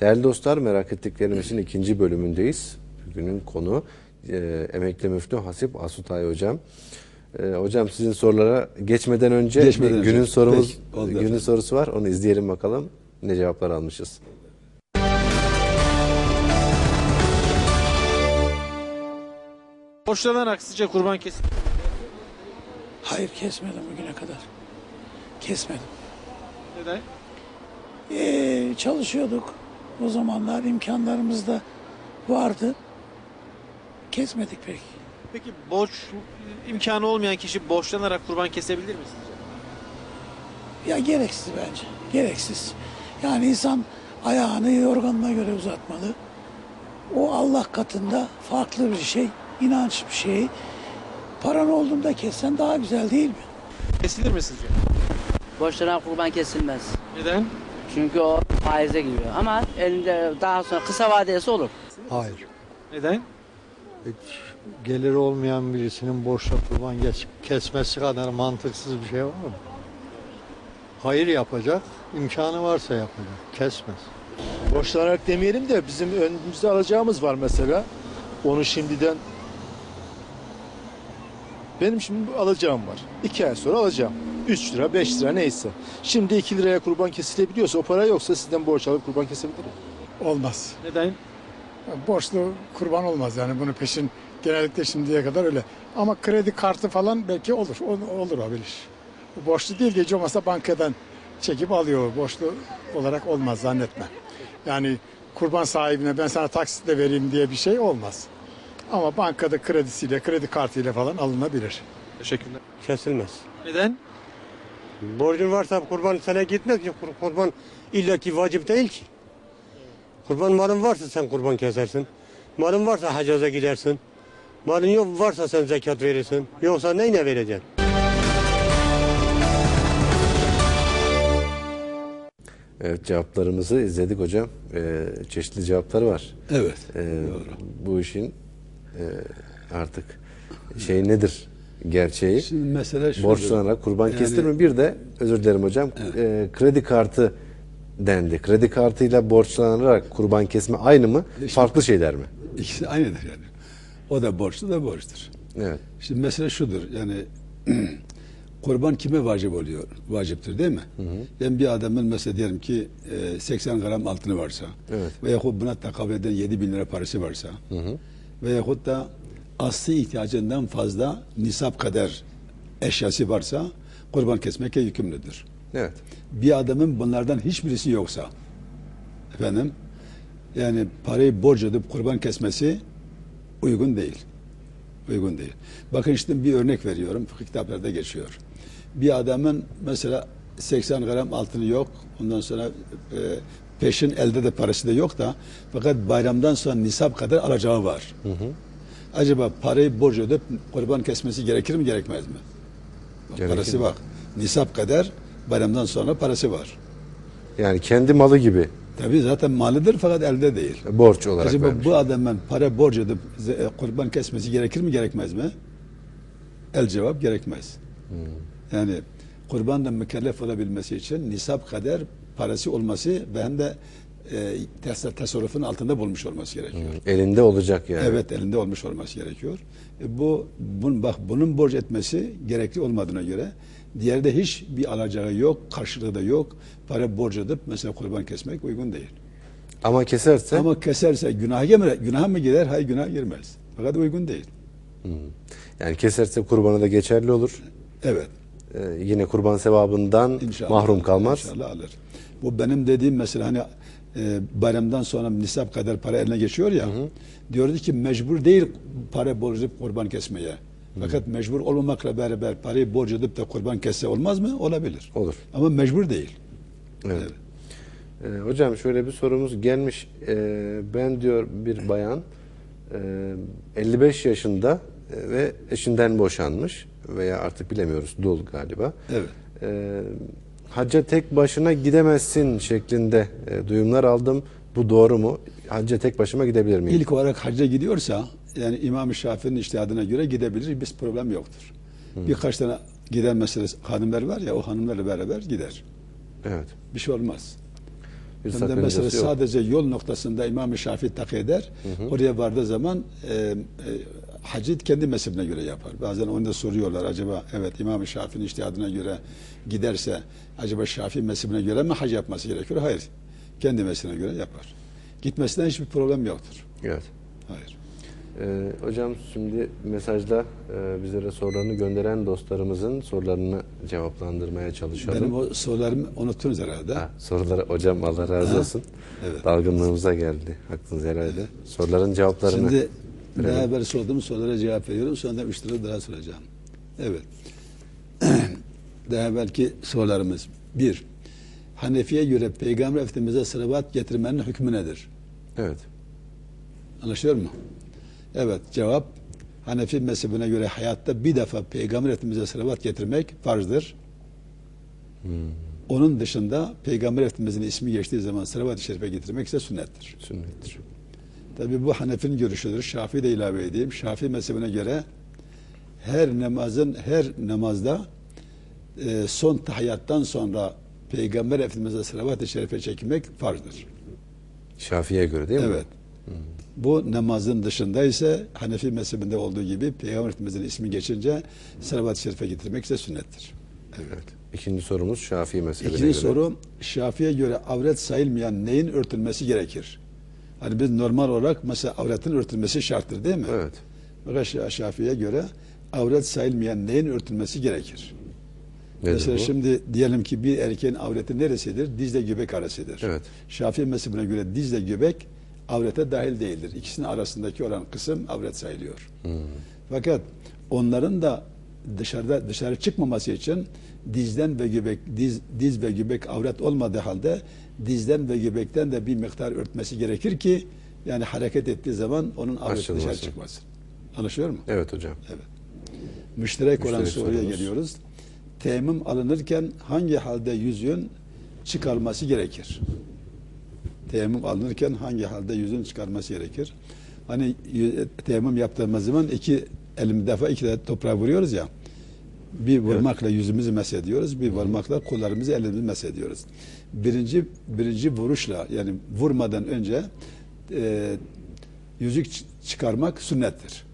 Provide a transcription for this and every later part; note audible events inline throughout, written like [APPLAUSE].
Değerli dostlar merak ettiklerimizin ikinci bölümündeyiz. Bugünün konu e, emekli müftü Hasip Asutay Hocam. E, hocam sizin sorulara geçmeden önce Geçmeden önce. günün sorumuz Peki, günün efendim. sorusu var. Onu izleyelim bakalım ne cevaplar almışız. Borçlanarak sizce kurban kesin. Hayır kesmedim bugüne kadar. Kesmedim. Neden? Ee, çalışıyorduk. O zamanlar imkanlarımız da vardı. Kesmedik pek. Peki borç imkanı olmayan kişi borçlanarak kurban kesebilir mi sizce? Ya gereksiz bence. Gereksiz. Yani insan ayağını yorganına göre uzatmalı. O Allah katında farklı bir şey, inanç bir şey. Paran olduğunda kessen daha güzel değil mi? Kesilir mi sizce? Borçlanan kurban kesilmez. Neden? Çünkü o faize giriyor. Ama elinde daha sonra kısa vadesi olur. Hayır. Neden? Hiç geliri olmayan birisinin borçla kurban geç- kesmesi kadar mantıksız bir şey var mı? Hayır yapacak, imkanı varsa yapacak. Kesmez. borçlanarak demeyelim de bizim önümüzde alacağımız var mesela. Onu şimdiden benim şimdi alacağım var. İki ay sonra alacağım. 3 lira, 5 lira neyse. Şimdi 2 liraya kurban kesilebiliyorsa o para yoksa sizden borç alıp kurban kesebilirim. Olmaz. Neden? Borçlu kurban olmaz yani bunu peşin genellikle şimdiye kadar öyle. Ama kredi kartı falan belki olur. O- olur olabilir. Bu borçlu değil gece olmasa bankadan çekip alıyor. Borçlu olarak olmaz zannetme. Yani kurban sahibine ben sana taksitle vereyim diye bir şey olmaz. Ama bankada kredisiyle, kredi kartıyla falan alınabilir. Teşekkürler. Kesilmez. Neden? Borcun varsa kurban sana gitmez ki. Kur- Kurban illaki vacip değil ki. Kurban malın varsa sen kurban kesersin. Malın varsa hacaza gidersin. Malın yok varsa sen zekat verirsin. Yoksa neyine vereceksin? Evet cevaplarımızı izledik hocam. E, çeşitli cevapları var. Evet. E, bu işin e, artık şey nedir gerçeği? Şimdi mesele şudur. Borçlanarak kurban Yani- kesilir mi? Bir de özür dilerim hocam. e, kredi kartı dendi. Kredi kartıyla borçlanarak kurban kesme aynı mı? Farklı şeyler mi? İkisi aynıdır yani. O da borçlu da borçtur. Evet. Şimdi mesele şudur yani [CLEARS THROAT] kurban kime vacip oluyor? Vaciptir değil mi? Ben bir adamın mesela diyelim ki e, 80 gram altını varsa Evet. veyahut buna takabül eden 7 bin lira parası varsa veyahut da asli ihtiyacından fazla nisap kadar eşyası varsa kurban kesmekle yükümlüdür. Evet. bir adamın bunlardan hiçbirisi yoksa efendim yani parayı borç edip kurban kesmesi uygun değil. Uygun değil. Bakın işte bir örnek veriyorum. Fıkıh kitaplarda geçiyor. Bir adamın mesela 80 gram altını yok. Ondan sonra e, peşin elde de parası da yok da fakat bayramdan sonra nisap kadar alacağı var. Acaba parayı borç ödeyip kurban kesmesi gerekir mi gerekmez mi? Bak, Gerekir parası mi? bak. Nisap kadar bayramdan sonra parası var. Yani kendi malı gibi Tabii zaten malıdır fakat elde değil. borç olarak Acaba vermiş. bu adamın para borç edip e, kurban kesmesi gerekir mi gerekmez mi? El cevap gerekmez. Hmm. Yani kurbanla mükellef olabilmesi için nisap kadar parası olması ve hem de e, tes- tasarrufun altında bulmuş olması gerekiyor. Elinde olacak yani. Evet elinde olmuş olması gerekiyor. E, bu bun, bak bunun borç etmesi gerekli olmadığına göre diğerde hiç bir alacağı yok, karşılığı da yok. Para borç edip mesela kurban kesmek uygun değil. Ama keserse Ama keserse günah girmer, günah mı gider? Hayır günah girmez. Fakat uygun değil. yani keserse kurbanı da geçerli olur. Evet. Ee, yine kurban sevabından İnşallah. mahrum kalmaz. İnşallah alır. Bu benim dediğim mesela hani e, bayramdan sonra nisap kadar para eline geçiyor ya. Diyordu ki mecbur değil para edip kurban kesmeye. Fakat mecbur olmamakla beraber parayı borç edip de kurban kesse olmaz mı? Olabilir. Olur. Ama mecbur değil. Evet. Ee, hocam şöyle bir sorumuz gelmiş. Ee, ben diyor bir bayan e, 55 yaşında e, ve eşinden boşanmış veya artık bilemiyoruz dul galiba. Evet. Ee, hacca tek başına gidemezsin şeklinde e, duyumlar aldım. Bu doğru mu? Hacca tek başıma gidebilir miyim? İlk olarak hacca gidiyorsa yani İmam-ı Şafii'nin iştihadına göre gidebilir. Biz problem yoktur. Birkaç tane giden mesela hanımlar var ya o hanımlarla beraber gider. Evet. Bir şey olmaz. bir Hem de mesela yok. sadece yol noktasında İmam-ı Şafii tak eder. Oraya vardığı zaman e, e, hacı kendi mezhebine göre yapar. Bazen onu da soruyorlar. Acaba evet İmam-ı Şafii'nin iştihadına göre giderse acaba Şafii mezhebine göre mi hac yapması gerekiyor? Hayır. Kendi mezhebine göre yapar. Gitmesinden hiçbir problem yoktur. Evet. Hayır. Ee, hocam şimdi mesajda e, bizlere sorularını gönderen dostlarımızın sorularını cevaplandırmaya çalışalım. Benim o sorularımı unuttunuz herhalde. Ha, soruları hocam Allah razı Ha, olsun. evet. Dalgınlığımıza geldi. Haklınız herhalde. Soruların cevaplarını Şimdi. Daha evvel sorduğum sorulara cevap veriyorum. Sonra da üç lira daha soracağım. Evet. [CLEARS THROAT] daha evvelki sorularımız. Bir, Hanefi'ye göre Peygamber Efendimiz'e salavat getirmenin hükmü nedir? Evet. Anlaşılıyor mu? Evet, cevap Hanefi mezhebine göre hayatta bir defa Peygamber Efendimiz'e salavat getirmek farzdır. Onun dışında Peygamber Efendimiz'in ismi geçtiği zaman salavat-ı şerife getirmek ise sünnettir. Sünnettir. Tabi bu Hanefi'nin görüşüdür. Şafii de ilave edeyim. Şafii mezhebine göre her namazın her namazda e, son tahiyyattan sonra Peygamber Efendimiz'e salavat-ı şerife çekmek farzdır. Şafii'ye göre değil mi? Evet. Bu namazın dışında ise Hanefi mezhebinde olduğu gibi Peygamber Efendimiz'in ismi geçince salavat-ı şerife getirmek ise sünnettir. Evet. İkinci sorumuz Şafii mezhebine İkinci göre. soru Şafi'ye göre avret sayılmayan neyin örtülmesi gerekir? Hani biz normal olarak mesela avretin örtülmesi şarttır değil mi? Evet. Fakat Şa- Şafii'ye göre avret sayılmayan neyin örtülmesi gerekir? Nedir Mesela bu? şimdi diyelim ki bir erkeğin avreti neresidir? Dizle göbek arasıdır. Evet. Şafii mezhebine göre dizle göbek avrete dahil değildir. İkisinin arasındaki olan kısım avret sayılıyor. Hmm. Fakat onların da dışarıda dışarı çıkmaması için dizden ve göbek diz diz ve göbek avret olmadığı halde dizden ve göbekten de bir miktar örtmesi gerekir ki yani hareket ettiği zaman onun avreti dışarı çıkmasın. Anlaşılıyor mu? Evet hocam. Müşterek olan Müşterek soruya sorumuz. geliyoruz. Teyemmüm alınırken hangi halde yüzüğün çıkarılması gerekir? Teyemmüm alınırken hangi halde yüzüğün çıkarması gerekir? Hani yü- teyemmüm yaptığımız zaman iki elim defa iki de toprağa vuruyoruz ya. Bir vurmakla yüzümüzü mesediyoruz, bir vurmakla kollarımızı elimizi mesediyoruz. Birinci birinci vuruşla yani vurmadan önce e, yüzük çıkarmak sünnettir.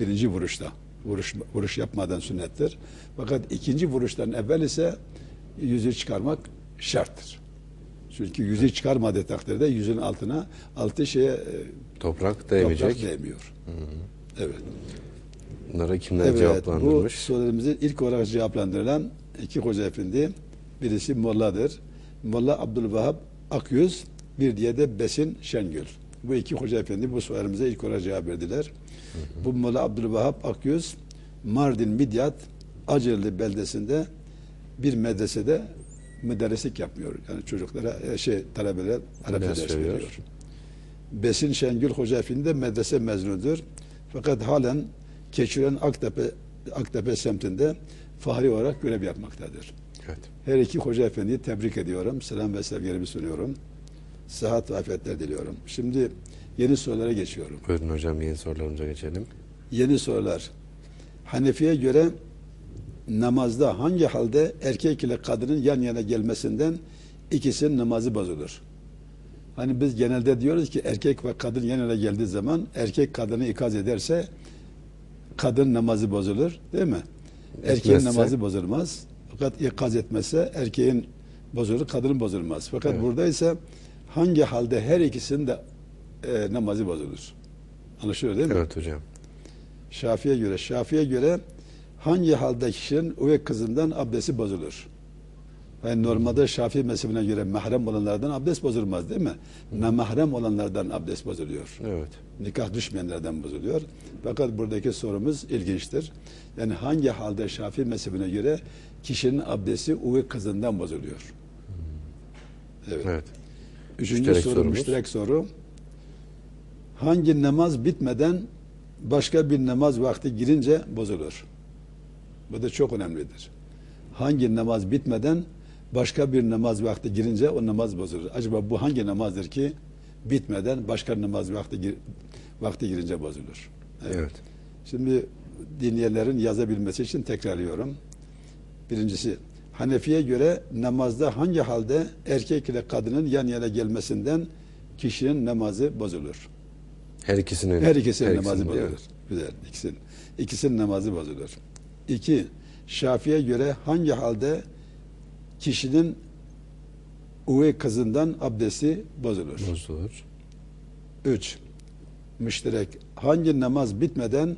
Birinci vuruşta. Vuruş, vuruş yapmadan sünnettir. Fakat ikinci vuruştan evvel ise yüzüğü çıkarmak şarttır. Çünkü yüzüğü çıkarmadığı takdirde yüzün altına altı şeye e, Toprak değmeyecek. toprak değmiyor. Evet. Bunlara kimler Evet, bu cevaplandırmış? sorularımızı ilk olarak cevaplandırılan iki hoca efendi. Birisi Molla'dır. Molla Abdülvahap Akyüz, bir diye de Besin Şengül. Bu iki hoca efendi bu sorularımıza ilk olarak cevap verdiler. Bu Molla Abdülvahap Akyüz, Mardin Midyat Acırlı beldesinde bir medresede müderrislik yapmıyor. Yani çocuklara e, şey talebelere Arapça Ders ders veriyor. veriyor. Besin Şengül Hoca Efendi de medrese mezunudur. Fakat halen Keçiören Aktepe, Aktepe semtinde fahri olarak görev yapmaktadır. Evet. Her iki Hoca Efendi'yi tebrik ediyorum. Selam ve sevgilerimi sunuyorum. Sıhhat ve afiyetler diliyorum. Şimdi yeni sorulara geçiyorum. Buyurun hocam yeni sorularımıza geçelim. Yeni sorular. Hanefi'ye göre namazda hangi halde erkek ile kadının yan yana gelmesinden ikisinin namazı bozulur? Hani biz genelde diyoruz ki erkek ve kadın yan yana geldiği zaman erkek kadını ikaz ederse kadın namazı bozulur değil mi? Erkeğin Etmezse? namazı bozulmaz. Fakat ikaz etmezse erkeğin bozulur, kadının bozulmaz. Fakat Evet. burada ise hangi halde her ikisinin de e, namazı bozulur? Anlaşılıyor değil mi? Evet hocam. Şafi'ye göre. Şafi'ye göre hangi halde kişinin üvey kızından abdesti bozulur? Yani normalde Şafii mezhebine göre mahrem olanlardan abdest bozulmaz değil mi? Namahrem olanlardan abdest bozuluyor. Evet. Nikah düşmeyenlerden bozuluyor. Fakat buradaki sorumuz ilginçtir. Yani hangi halde Şafii mezhebine göre kişinin abdesti üvey kızından bozuluyor? Evet. Evet. Üçüncü Müşterek soru, sorumuz. müşterek soru. Hangi namaz bitmeden başka bir namaz vakti girince bozulur? Bu da çok önemlidir. Hangi namaz bitmeden başka bir namaz vakti girince o namaz bozulur. Acaba bu hangi namazdır ki bitmeden başka namaz vakti gir- vakti girince bozulur? Evet. Şimdi dinleyenlerin yazabilmesi için tekrarlıyorum. Birincisi Hanefi'ye göre namazda hangi halde erkek ile kadının yan yana gelmesinden kişinin namazı bozulur. Her ikisinin. Her ikisinin her namazı ikisinin, bozulur. Güzel. İkisinin, ikisinin namazı bozulur. İki, Şafi'ye göre hangi halde kişinin üvey kızından abdesti bozulur. Bozulur. Üç, müşterek hangi namaz bitmeden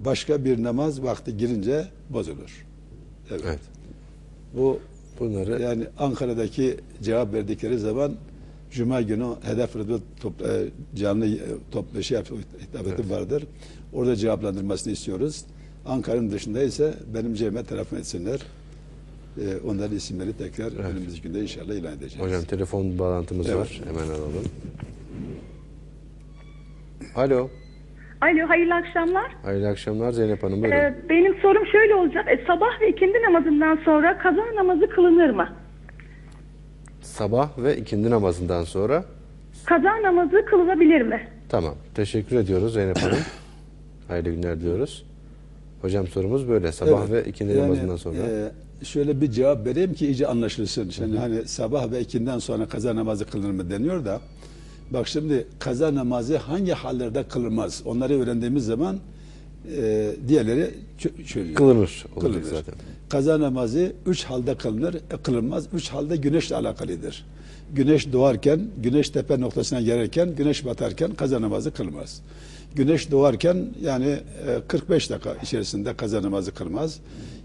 başka bir namaz vakti girince bozulur. Evet. Evet. Bu Bunları yani Ankara'daki cevap verdikleri zaman Cuma günü Hedef Radyo topla, e, canlı e, toplu şey hitabeti vardır. Orada cevaplandırmasını istiyoruz. Ankara'nın dışında ise benim cebime telefon etsinler. E, onların isimleri tekrar önümüzdeki günde inşallah ilan edeceğiz. hocam telefon bağlantımız Evet. var. Hemen alalım. Alo. Alo, hayırlı akşamlar. Hayırlı akşamlar Zeynep Hanım. Buyurun. Ee, benim sorum şöyle olacak. E, sabah ve ikindi namazından sonra kaza namazı kılınır mı? Sabah ve ikindi namazından sonra Kaza namazı kılınabilir mi? Tamam. Teşekkür ediyoruz Zeynep Hanım. Hayırlı günler diyoruz. Hocam sorumuz böyle. Sabah Evet. ve ikindi Yani, namazından sonra. e, şöyle bir cevap vereyim ki iyice anlaşılsın. Şimdi hani sabah ve ikinden sonra kaza namazı kılınır mı deniyor da bak şimdi kaza namazı hangi hallerde kılınmaz? Onları öğrendiğimiz zaman e, diğerleri çö- çözüyor. Kılınır. Kılınır. zaten. Kaza namazı üç halde kılınır, e, kılınmaz. Üç halde güneşle alakalıdır. Güneş doğarken, güneş tepe noktasına gelirken, güneş batarken kaza namazı kılmaz. Güneş doğarken yani e, 45 dakika içerisinde kaza namazı kılmaz.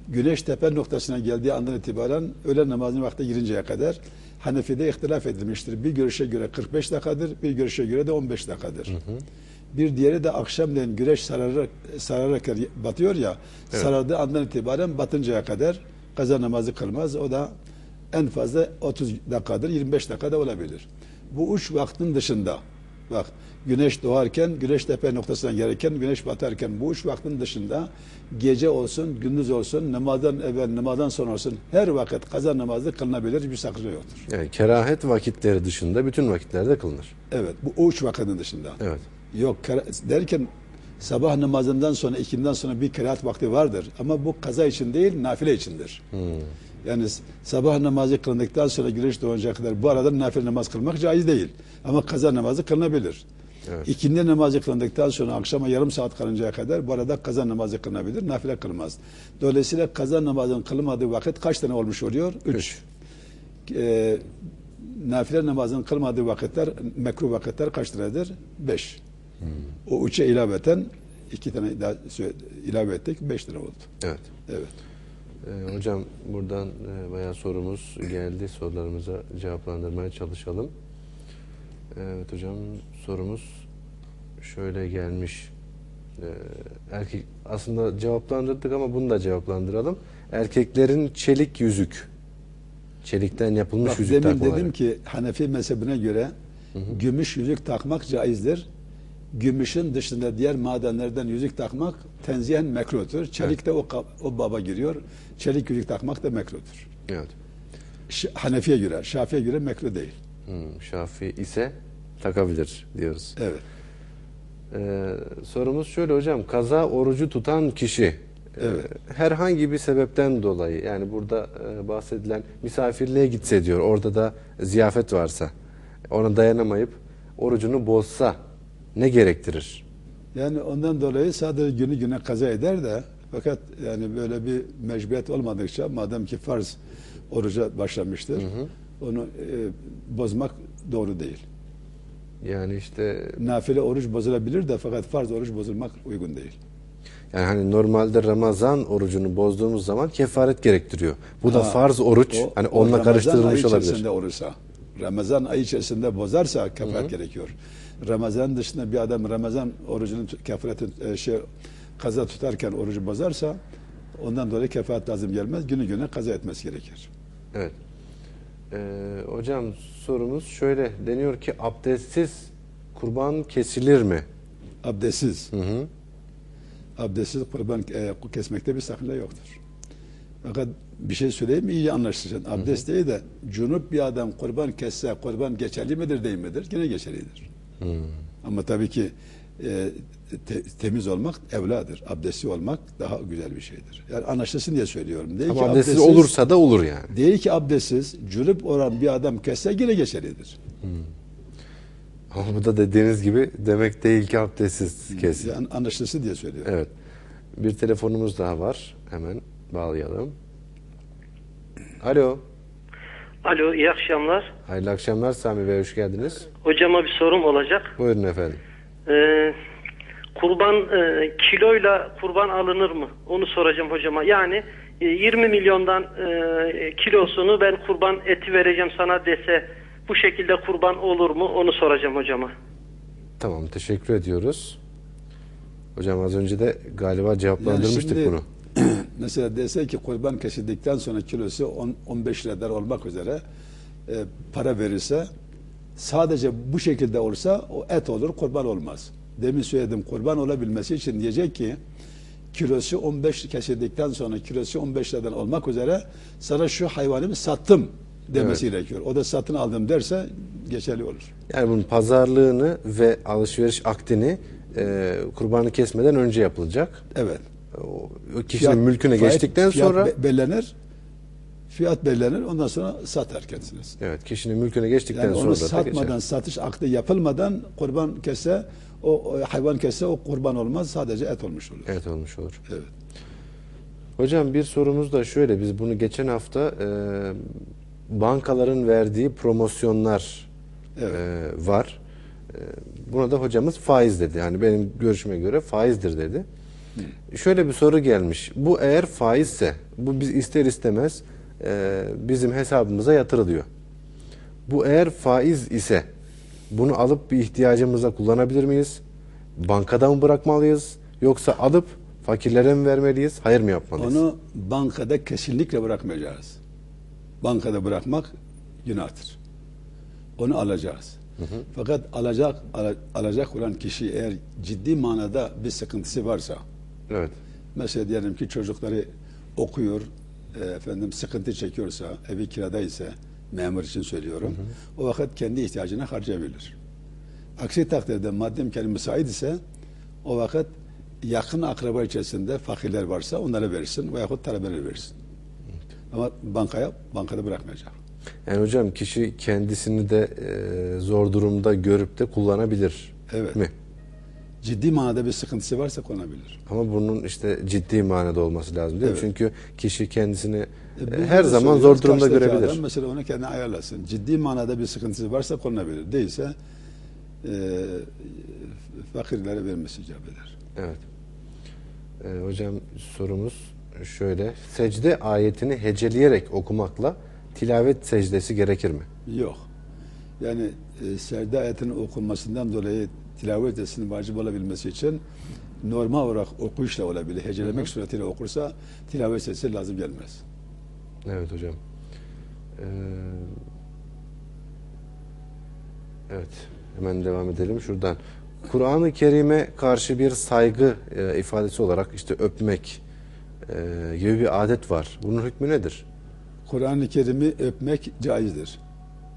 Güneş tepe noktasına geldiği andan itibaren öğlen namazının vakti girinceye kadar Hanefi'de ihtilaf edilmiştir. Bir görüşe göre 45 dakikadır, bir görüşe göre de 15 dakikadır. Bir diğeri de akşamleyin güneş sararak, sararak batıyor ya, sarardığı andan itibaren batıncaya kadar kaza namazı kılmaz. O da en fazla 30 dakikadır, 25 dakikada olabilir. Bu üç vaktin dışında, bak güneş doğarken, güneş tepe noktasına gelirken, güneş batarken bu üç vaktin dışında gece olsun, gündüz olsun, namazdan evvel, namazdan sonra olsun her vakit kaza namazı kılınabilir, hiçbir sakınca yoktur. Yani kerahet vakitleri dışında bütün vakitlerde kılınır. Evet, bu üç vakitin dışında. Evet. Yok derken sabah namazından sonra ikinden sonra bir kerahat vakti vardır. Ama bu kaza için değil nafile içindir. Yani s- sabah namazı kılındıktan sonra güneş doğuncaya kadar bu arada nafile namaz kılmak caiz değil. Ama kaza namazı kılınabilir. Evet. İkindi namazı kılındıktan sonra akşama yarım saat kalıncaya kadar bu arada kaza namazı kılınabilir. Nafile kılmaz. Dolayısıyla kaza namazının kılınmadığı vakit kaç tane olmuş oluyor? Üç. Üç. Ee, nafile namazının kılmadığı vakitler, mekruh vakitler kaç tanedir? Beş. O üçe ilaveten iki tane daha ilave ettik, beş tane oldu. Evet. Evet. Ee, hocam buradan e, bayağı sorumuz geldi. Sorularımıza cevaplandırmaya çalışalım. Evet hocam sorumuz şöyle gelmiş. Ee, erkek aslında cevaplandırdık ama bunu da cevaplandıralım. Erkeklerin çelik yüzük. Çelikten yapılmış Bak yüzük demin takmaları. dedim ki Hanefi mezhebine göre gümüş yüzük takmak caizdir. Gümüşün dışında diğer madenlerden yüzük takmak tenzihen mekruhtur. Çelik de o, o baba giriyor. Çelik yüzük takmak da mekruhtur. Evet. Ş- Hanefi'ye göre, Şafi'ye göre mekruh değil. Hmm, Şafi ise takabilir diyoruz. Evet. Ee, sorumuz şöyle hocam. Kaza orucu tutan kişi e, Evet. herhangi bir sebepten dolayı yani burada e, bahsedilen misafirliğe gitse diyor orada da ziyafet varsa ona dayanamayıp orucunu bozsa ne gerektirir? Yani ondan dolayı sadece günü güne kaza eder de fakat yani böyle bir mecburiyet olmadıkça madem ki farz oruca başlamıştır onu e, bozmak doğru değil. Yani işte Nafile oruç bozulabilir de fakat farz oruç bozulmak uygun değil. yani hani normalde Ramazan orucunu bozduğumuz zaman kefaret gerektiriyor. Bu da Ha, farz oruç o- hani o onunla Ramazan karıştırılmış ayı olabilir. içerisinde olursa, Ramazan ayı içerisinde bozarsa kefaret gerekiyor. Ramazan dışında bir adam Ramazan orucunun kefaretin e, şey kaza tutarken orucu bozarsa ondan dolayı kefaret lazım gelmez. Günü güne kaza etmesi gerekir. Evet. Ee, hocam sorumuz şöyle deniyor ki abdestsiz kurban kesilir mi? Abdestsiz. Hı hı. Abdestsiz kurban e, kesmekte bir sakınca yoktur. Fakat bir şey söyleyeyim mi? İyi anlaşılacaksın. Abdest değil de cunup bir adam kurban kesse kurban geçerli midir değil midir? Yine geçerlidir. Ama tabii ki e, te- temiz olmak evladır. Abdestli olmak daha güzel bir şeydir. Yani anlaşılsın diye söylüyorum. Değil Ama ki abdestsiz abdestsiz- olursa da olur yani. Değil ki abdestsiz, cürüp olan bir adam kesse yine geçerlidir. Ama bu da dediğiniz gibi demek değil ki abdestsiz kesin. Yani anlaşılsın diye söylüyorum. Evet. Bir telefonumuz daha var. Hemen bağlayalım. Alo. Alo, iyi akşamlar. Hayırlı akşamlar Sami Bey, hoş geldiniz. Hocama bir sorum olacak. Buyurun efendim. Ee, kurban e, kiloyla kurban alınır mı? Onu soracağım hocama. Yani e, 20 milyondan e, kilosunu ben kurban eti vereceğim sana dese bu şekilde kurban olur mu? Onu soracağım hocama. Tamam, teşekkür ediyoruz. Hocam az önce de galiba cevaplandırmıştık şimdi- bunu. [CLEARS THROAT] Mesela dese ki kurban kesildikten sonra kilosu 10 15 liradan olmak üzere e, para verirse sadece bu şekilde olsa o et olur kurban olmaz. Demin söyledim kurban olabilmesi için diyecek ki kilosu 15 kesildikten sonra kilosu 15 liradan olmak üzere sana şu hayvanımı sattım demesi gerekiyor. O da satın aldım derse geçerli olur. Yani bunun pazarlığını ve alışveriş akdini e, kurbanı kesmeden önce yapılacak. Evet. O, o kişinin Fiyat- mülküne fiyat- geçtikten fiyat sonra be- bellenir. Fiyat bellenir. Ondan sonra satar kendisini. evet kişinin mülküne geçtikten Yani sonra onu da satmadan, satış akdı yapılmadan kurban kesse, o, hayvan kesse o kurban olmaz. Sadece et olmuş olur. Evet olmuş olur. Evet. Hocam bir sorumuz da şöyle. Biz bunu geçen hafta e, bankaların verdiği promosyonlar Evet. e, var. E, buna da hocamız faiz dedi. Yani benim görüşüme göre faizdir dedi. Şöyle bir soru gelmiş. Bu eğer faizse, bu biz ister istemez e, bizim hesabımıza yatırılıyor. Bu eğer faiz ise bunu alıp bir ihtiyacımıza kullanabilir miyiz? Bankada mı bırakmalıyız? Yoksa alıp fakirlere mi vermeliyiz? Hayır mı yapmalıyız? Onu bankada kesinlikle bırakmayacağız. Bankada bırakmak günahtır. Onu alacağız. Fakat alacak ala- alacak olan kişi eğer ciddi manada bir sıkıntısı varsa, Evet. mesela diyelim ki çocukları okuyor, e, efendim sıkıntı çekiyorsa, evi kirada ise, memur için söylüyorum, o vakit kendi ihtiyacına harcayabilir. Aksi takdirde maddi imkanı müsait ise o vakit yakın akraba içerisinde fakirler varsa onlara verirsin veyahut talebelere verirsin. Ama bankaya, bankada bırakmayacak. Yani hocam kişi kendisini de e, zor durumda görüp de kullanabilir Evet. mi? Ciddi manada bir sıkıntısı varsa konabilir. Ama bunun işte ciddi manada olması lazım değil mi? Evet. Çünkü kişi kendisini E, her zaman zor durumda görebilir. adam mesela onu kendine ayarlasın. Ciddi manada bir sıkıntısı varsa konulabilir. Değilse e, fakirlere vermesi icap eder. Evet. E, hocam sorumuz şöyle. Secde ayetini heceleyerek okumakla tilavet secdesi gerekir mi? Yok. Yani e, secde ayetinin okunmasından dolayı tilavet etsin vacip olabilmesi için normal olarak okuyuşla olabilir. Hecelemek suretiyle okursa tilavet sesi lazım gelmez. Evet hocam. Ee, evet. Hemen devam edelim şuradan. Kur'an-ı Kerim'e karşı bir saygı e, ifadesi olarak işte öpmek e, gibi bir adet var. Bunun hükmü nedir? Kur'an-ı Kerim'i öpmek caizdir.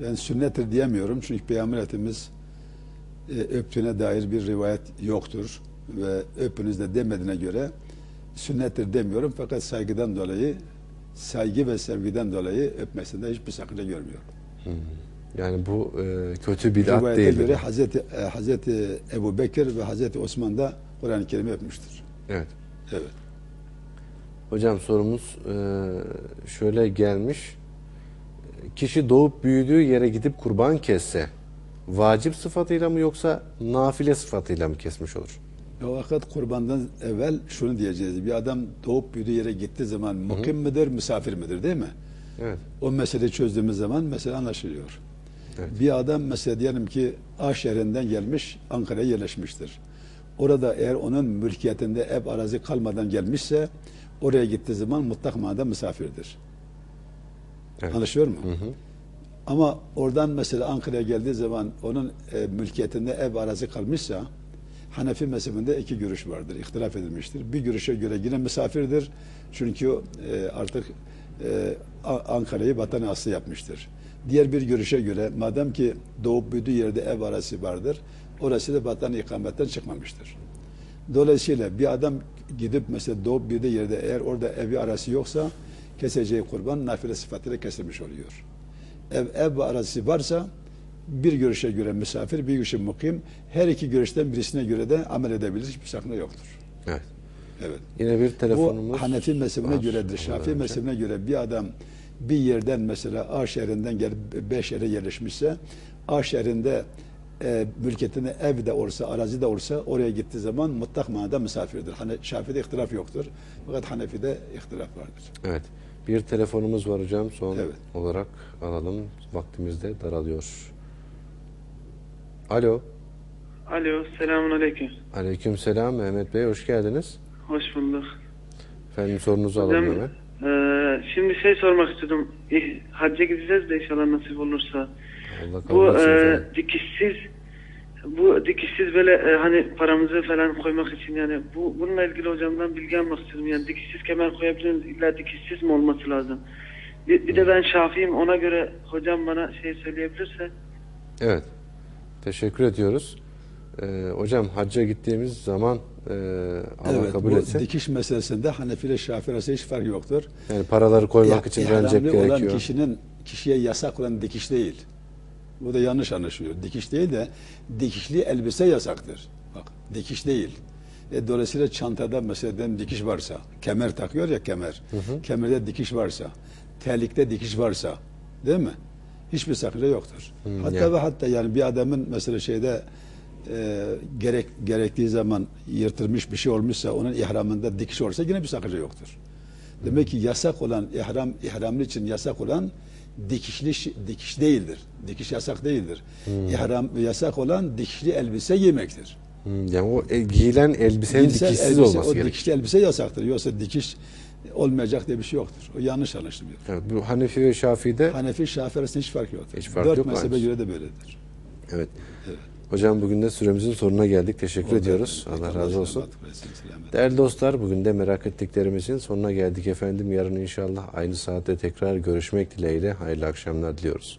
Yani sünnettir diyemiyorum çünkü Peygamber Efendimiz e, öptüğüne dair bir rivayet yoktur ve öpünüz de demediğine göre sünnettir demiyorum fakat saygıdan dolayı saygı ve sevgiden dolayı öpmesinde hiçbir sakınca görmüyorum. Yani bu e, kötü bid'at değil. göre Hazreti, e, Hazreti Ebu Bekir ve Hazreti Osman da Kur'an-ı Kerim'i öpmüştür. Evet. Evet. Hocam sorumuz e, şöyle gelmiş. Kişi doğup büyüdüğü yere gidip kurban kesse vacip sıfatıyla mı yoksa nafile sıfatıyla mı kesmiş olur? O vakit kurbandan evvel şunu diyeceğiz. Bir adam doğup büyüdüğü yere gittiği zaman mukim midir, misafir midir değil mi? Evet. O meseleyi çözdüğümüz zaman mesele anlaşılıyor. Evet. Bir adam mesela diyelim ki A şehrinden gelmiş Ankara'ya yerleşmiştir. Orada eğer onun mülkiyetinde ev arazi kalmadan gelmişse oraya gittiği zaman mutlak manada misafirdir. Evet. Anlaşılıyor mu? Ama oradan mesela Ankara'ya geldiği zaman onun e, mülkiyetinde ev arazi kalmışsa Hanefi mezhebinde iki görüş vardır. ihtilaf edilmiştir. Bir görüşe göre yine misafirdir. Çünkü e, artık e, Ankara'yı vatan aslı yapmıştır. Diğer bir görüşe göre madem ki doğup büyüdüğü yerde ev arası vardır, orası da vatan ikametten çıkmamıştır. Dolayısıyla bir adam gidip mesela doğup büyüdüğü yerde eğer orada evi arası yoksa keseceği kurban nafile sıfatıyla kesilmiş oluyor. Ev, ev arası varsa bir görüşe göre misafir, bir görüşe mukim, her iki görüşten birisine göre de amel edebilir. Hiçbir sakınca yoktur. Evet. Evet. Yine bir telefonumuz Bu Hanefi mezhebine var. göredir. Şafii önce. mezhebine göre bir adam bir yerden mesela A şehrinden gelip B şehre yerleşmişse A şehrinde e, mülkiyetinde ev de olsa, arazi de olsa oraya gittiği zaman mutlak manada misafirdir. Hani Şafii'de ihtilaf yoktur. Fakat Hanefi'de ihtilaf vardır. Evet. Bir telefonumuz var hocam. Son Evet. olarak alalım. Vaktimiz de daralıyor. Alo. Alo, selamun aleyküm. Aleyküm selam Mehmet Bey. Hoş geldiniz. Hoş bulduk. Efendim sorunuzu Hocam, alalım hemen. Eee, şimdi şey sormak istedim. İh- Hacca gideceğiz de inşallah nasip olursa. Allah Bu efendim. dikişsiz bu dikişsiz böyle e, hani paramızı falan koymak için yani bu bununla ilgili hocamdan bilgi almak istedim. Yani dikişsiz kemer koyabilir miyiz? İlla dikişsiz mi olması lazım? Bir, bir de ben Şafii'yim ona göre hocam bana şey söyleyebilirse. Evet. Teşekkür ediyoruz. Ee, hocam hacca gittiğimiz zaman e, Allah evet, kabul bu etsin. dikiş meselesinde Hanefi ile Şafii arasında hiç fark yoktur. Yani paraları koymak İh- için rencep olan gerekiyor. kişinin kişiye yasak olan dikiş değil. Bu da yanlış anlaşılıyor. Dikiş değil de dikişli elbise yasaktır. Bak dikiş değil. E, dolayısıyla çantada mesela dikiş varsa, kemer takıyor ya kemer. Kemerde dikiş varsa, terlikte dikiş varsa, değil mi? Hiçbir sakınca yoktur. hatta yani. ve hatta yani bir adamın mesela şeyde e, gerek gerektiği zaman yırtılmış bir şey olmuşsa onun ihramında dikiş olursa yine bir sakınca yoktur. Demek ki yasak olan ihram ihramlı için yasak olan dikişli dikiş değildir. Dikiş yasak değildir. İhram yasak olan dikişli elbise giymektir. Hmm, Yani o e, giyilen elbisenin Giysel dikişsiz elbise, olması o dikişli elbise yasaktır. Yoksa dikiş olmayacak diye bir şey yoktur. O yanlış anlaşılıyor. Evet, bu Hanefi ve Şafii'de Hanefi Şafii arasında hiç fark yoktur. Hiç fark Dört yok, mezhebe göre de böyledir. evet. Hocam bugün de süremizin sonuna geldik. Teşekkür Oldu ediyoruz. efendim. Allah razı olsun. Değerli dostlar bugün de merak ettiklerimizin sonuna geldik efendim. Yarın inşallah aynı saatte tekrar görüşmek dileğiyle hayırlı akşamlar diliyoruz.